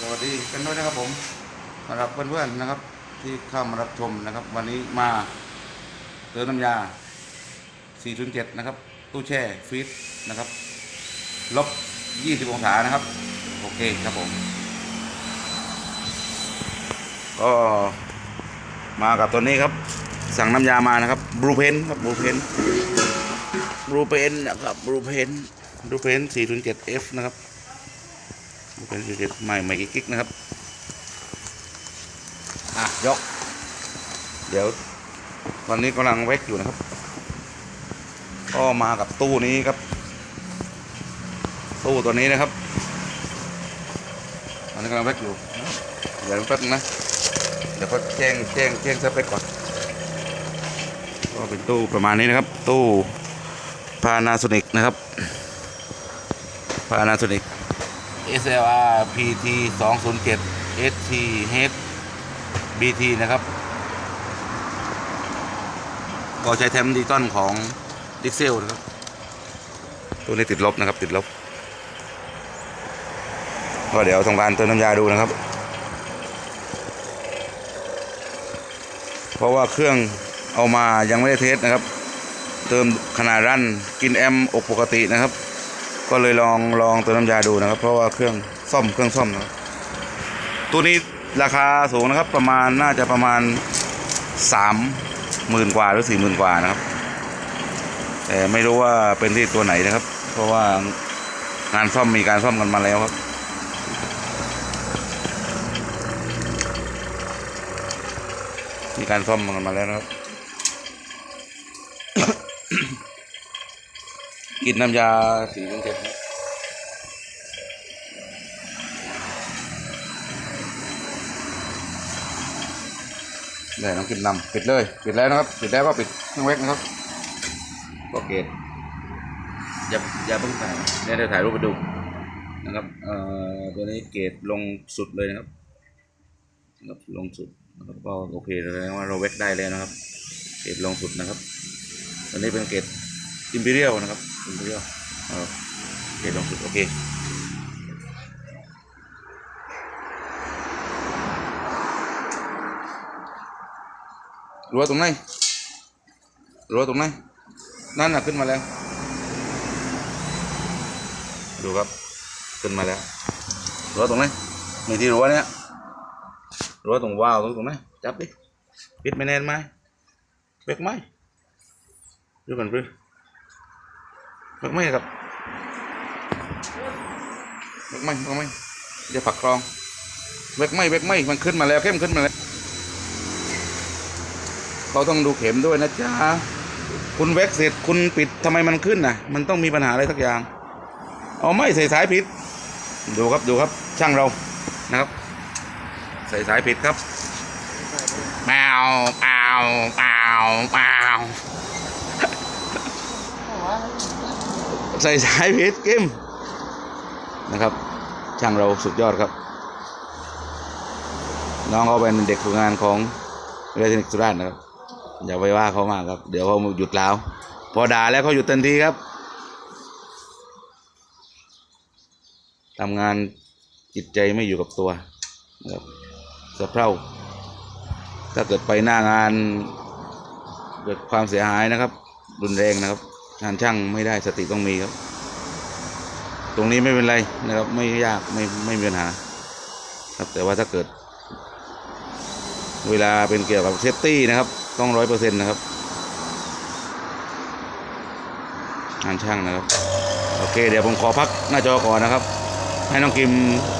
สวัสดีกันด้วยนะครับผมสำหรับเพื่อนๆนะครับ ที่เข้ามารับชมนะครับ วันนี้มาเติมน้ำยา 407 นะครับ ตู้แช่ฟรีซนะครับลบ 20 องศานะครับ โอเคครับผม ก็มากับตัวนี้ครับ สั่งน้ำยามานะครับบลูเพนครับบลูเพนบลูเพนนะครับบลูเพนบลูเพน 407F นะครับ เป็นสีใหม่ใหม่กิ๊กๆนะครับ อะ ยก เดี๋ยว ตอนนี้กำลังเวกอยู่นะครับ ก็มากับตู้นี้ครับ ตู้ตัวนี้นะครับ ตอนนี้กำลังเวกอยู่ เดี๋ยวแป๊บนึงนะ เดี๋ยวก็แจ้งแจ้งแจ้งสเปคก่อน ก็เป็นตู้ประมาณนี้นะครับ ตู้พานาโซนิกนะครับพานาโซนิก SLR PT 207 ST H BT นะครับ ก็ใช้แทมดิจิตอลของดิเซลนะครับ ตัวนี้ติดลบนะครับ ติดลบ ก็เดี๋ยวทำการเติมน้ำยาดูนะครับ เพราะว่าเครื่องเอามายังไม่ได้เทสนะครับ เติมขนาดรั่นกินแอมอกปกตินะครับ ก็เลยลองลองเติมน้ำยาดูนะครับ เพราะว่าเครื่องซ่อมเครื่องซ่อมนะตัวนี้ราคาสูงนะครับประมาณน่าจะประมาณสามหมื่นกว่าหรือสี่หมื่นกว่านะครับ แต่ไม่รู้ว่าเป็นที่ตัวไหนนะครับ เพราะว่างานซ่อมมีการซ่อมกันมาแล้วครับมีการซ่อมกันมาแล้วนะครับ กินน้ำยาสีเจ็ดได้น้องกินนำปิดเลย ปิดแล้วนะครับ ปิดแล้วก็ปิดเครื่องเวกนะครับก็เกตอย่าอย่าเพิ่งถ่ายเนี่ยเดี๋ยวถ่ายรูปไปดูนะครับเอ่อตัวนี้เกตลงสุดเลยนะครับนะครับลงสุดนะครับก็โอเคแล้วว่าเราเวกได้แล้วนะครับ เกตลงสุดนะครับ ตัวนี้เป็นเกต อิมพีเรียลนะครับอิมพีเรียลเอเกตลงสุดโอเครั้วตรงไหนรั้วตรงไหนนั่นน่ะขึ้นมาแล้ว ดูครับ ขึ้นมาแล้วรั้วตรงไหนมีที่รั้วเนี่ยรั้วตรงวาวตรงตรงไหนจับดิปิดไม่แน่นไหมเบรกไหมดูกันเพื้นเบรกไหมครับเบรกไหมเบรกไหมจะผักกรอ งเบรกไหมเบรกไหมมันขึ้นมาแล้วเข้มขึ้นมาแล้ว เขาต้องดูเข็มด้วยนะจ๊ะ คุณเวกเสร็จคุณปิดทำไมมันขึ้นน่ะ มันต้องมีปัญหาอะไรสักอย่าง เอาไม่ใส่สายผิด ดูครับดูครับ ช่างเรา นะครับ ใส่สายผิดครับแมวแมวแมวแมว ใส่สายผิดกิมนะครับ ช่างเราสุดยอดครับ น้องเขาเป็นเด็กฝึกงานของเรเทนิกสุราษฎร์นะครับ อย่าไปว่าเขามากครับ เดี๋ยวเขาหยุดแล้ว พอด่าแล้วเขาหยุดทันทีครับทำงานจิตใจไม่อยู่กับตัวนะครับสะเพร่าถ้าเกิดไปหน้างานเกิดความเสียหายนะครับ รุนแรงนะครับ งานช่างไม่ได้สติต้องมีครับ ตรงนี้ไม่เป็นไรนะครับ ไม่ยากไม่ไม่มีปัญหา ครับแต่ว่าถ้าเกิด เวลาเป็นเกี่ยวกับเซฟตี้นะครับ ต้องร้อยเปอร์เซ็นต์นะครับงานช่างนะครับ โอเค เดี๋ยวผมขอพักหน้าจอก่อนนะครับ ให้น้องกิม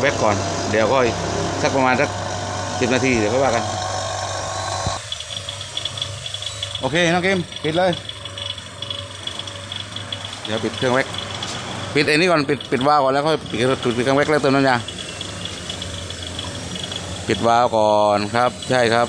แวกก่อน เดี๋ยวก็สักประมาณสักสิบนาทีเดี๋ยวค่อยว่ากัน โอเค น้องกิมปิดเลย เดี๋ยวปิดเครื่องแวกปิดไอ้นี่ก่อนปิดปิดวาล์วก่อนแล้วค่อยปิดปิดเครื่องแวกแล้วเติมน้ำยาปิดวาล์วก่อนครับ ใช่ครับ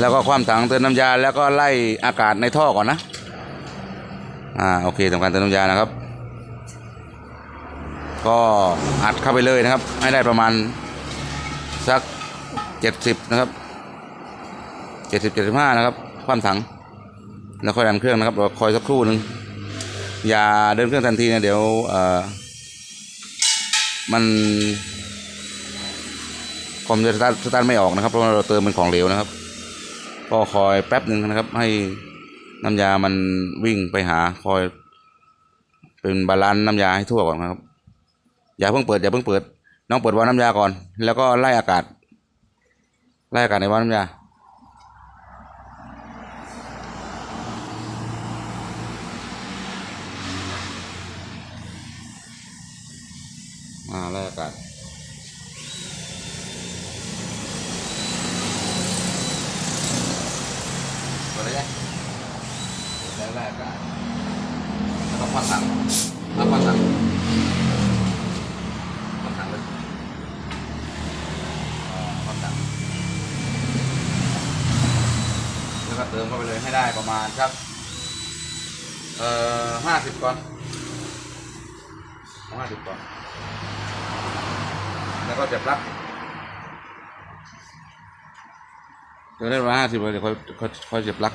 แล้วก็ความถังเติมน้ำยาแล้วก็ไล่อากาศในท่อก่อนนะอ่าโอเคทำการเติมน้ำยานะครับ ก็อัดเข้าไปเลยนะครับ ให้ได้ประมาณสักเจ็ดสิบนะครับเจ็ดสิบเจ็ดสิบห้านะครับ ความถัง แล้วค่อยดันเครื่องนะครับรอคอยสักครู่หนึ่งอย่าเดินเครื่องทันทีนะเดี๋ยวเออมันคอมจะสตาร์ทสตาร์ทไม่ออกนะครับ เพราะเราเติมเป็นของเหลวนะครับ ก็คอยแป๊บหนึ่งนะครับ ให้น้ำยามันวิ่งไปหาคอยเป็นบาลานซ์น้ำยาให้ทั่วก่อนนะครับ อย่าเพิ่งเปิดอย่าเพิ่งเปิด น้องเปิดวาล์วน้ำยาก่อน แล้วก็ไล่อากาศ ไล่อากาศในวาล์วน้ำยามาไล่อากาศ เปิดเลยไงแล้วไล่อากาศ แล้วก็สั่งแล้วพัดสั่งพัดสั่งเลยอ่าพัดสั่งแล้วก็เติมเข้าไปเลยให้ได้ประมาณครับเอ่อห้าสิบก่อนห้าสิบก่อนแล้วก็จะปลั๊กเดี๋ยวได้ประมาณห้าสิบเลยเดี๋ยวค่อยค่อยค่อยจะปลั๊ก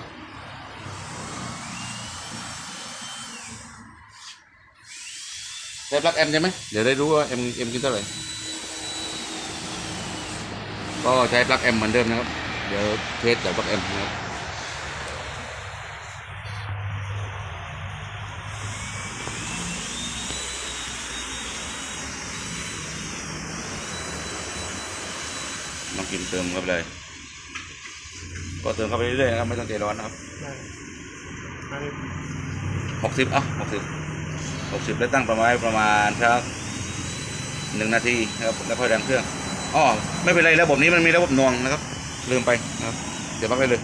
ใช้ปลั๊กเอ็มใช่ไหมเดี๋ยวได้รู้ว่าเอ็มเอ็มกินเท่าไหร่ก็ใช้ปลั๊กเอ็มเหมือนเดิมนะครับ เดี๋ยวเทสจากปลั๊กเอ็มนะครับน้องกิมเติมเข้าไปเลย ก็เติมเข้าไปเรื่อยๆนะครับ ไม่ต้องใจร้อนนะครับได้มาเลยหกสิบอะหกสิบ หกสิบแล้วตั้งประมาณประมาณสักหนึ่งนาทีนะครับแล้วค่อยดันเครื่องอ๋อไม่เป็นไรระบบนี้มันมีระบบน่วงนะครับลืมไปนะครับ เดี๋ยวพักได้เลย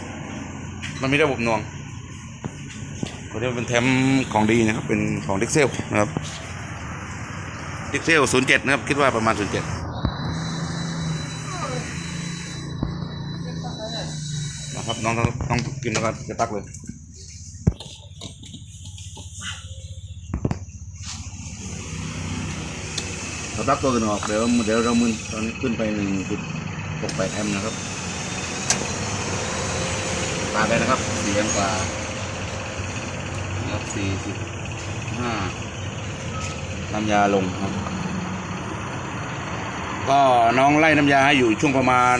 มันมีระบบน่วงตัวนี้เป็นแถมของดีนะครับ เป็นของดิกเซลนะครับดิกเซลศูนย์เจ็ดนะครับ คิดว่าประมาณศูนย์เจ็ดนะครับน้องต้องต้องกินแล้วก็จะตักเลย เราตักตัวกันออกเดี๋ยวเดี๋ยวเรามึนตอนนี้ขึ้นไปหนึ่งจุดหกแปดแอมป์นะครับตามไปนะครับเสียงกว่านะครับสี่สิบห้าน้ำยาลงครับ ก็น้องไล่น้ำยาให้อยู่ช่วงประมาณ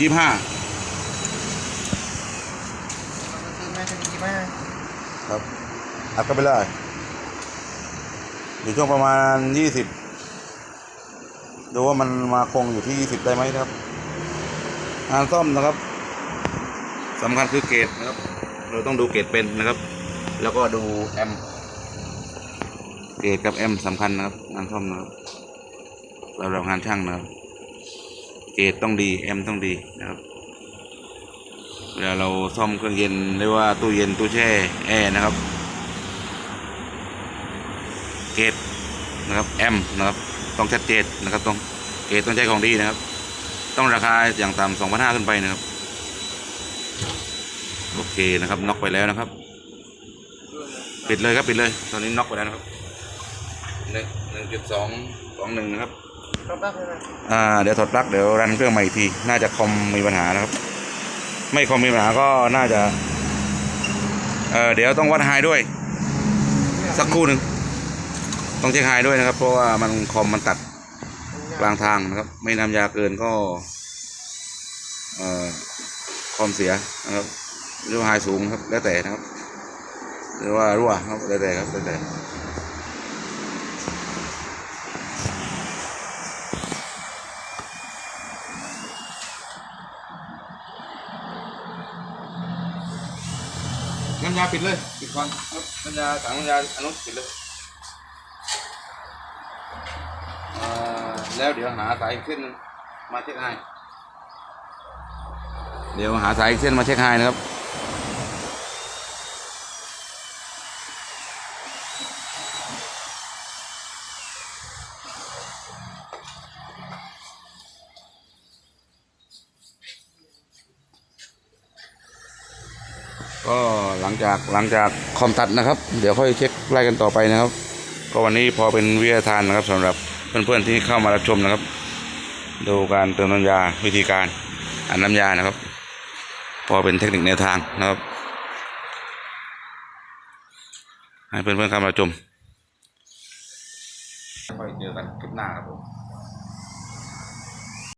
ยี่ห้าคือแม่จะดีมากครับอัดก็ไปเลย อยู่ช่วงประมาณยี่สิบดูว่ามันมาคงอยู่ที่ยี่สิบได้ไหมนะครับ งานซ่อมนะครับสำคัญคือเกรดนะครับ เราต้องดูเกรดเป็นนะครับ แล้วก็ดูแอมเกรดกับแอมสำคัญนะครับ งานซ่อมนะครับสำหรับงานช่างนะครับ เกรดต้องดีแอมต้องดีนะครับเวลาเราซ่อมเครื่องเย็นหรือว่าตู้เย็นตู้แช่แอร์นะครับ เกตนะครับแอมนะครับต้องชัดเจนนะครับต้องเกตต้องใช้ของดีนะครับ ต้องราคาอย่างต่ำสองพันห้าขึ้นไปนะครับ โอเคนะครับน็อกไปแล้วนะครับ ปิดเลยครับปิดเลย ตอนนี้น็อกไปแล้วนะครับหนึ่งหนึ่งจุดสองสองหนึ่งนะครับรอบแรกเลยนะอ่าเดี๋ยวถอดปลั๊กเดี๋ยวรันเครื่องใหม่อีกที น่าจะคอมมีปัญหานะครับ ไม่คอมมีปัญหาก็น่าจะเออเดี๋ยวต้องวัดไฮด้วย สักครู่หนึ่ง ต้องเช็คไฮด้วยนะครับ เพราะว่ามันคอมมันตัดกลางทางนะครับ ไม่นำยาเกินก็เอ่อคอมเสียนะครับหรือว่าไฮสูงครับ แล้วแต่นะครับ หรือว่ารั่วครับแล้วแต่ครับแล้วแต่น้ำยาปิดเลยปิดก่อนน้ำยาถังน้ำยาอันนู้นปิดเลย แล้วเดี๋ยวหาสายอีกเส้นมาเช็คให้เดี๋ยวหาสายอีกเส้นมาเช็คให้นะครับก็หลังจากหลังจากคอมตัดนะครับ เดี๋ยวค่อยเช็คไล่กันต่อไปนะครับ ก็วันนี้พอเป็นวิทยาทานนะครับสำหรับ เพื่อนๆที่เข้ามารับชมนะครับ ดูการเติมน้ำยาวิธีการอันน้ำยานะครับ พอเป็นเทคนิคแนวทางนะครับ ให้เพื่อนๆเข้ามาชมค่อยเจอกันคลิปหน้าครับผม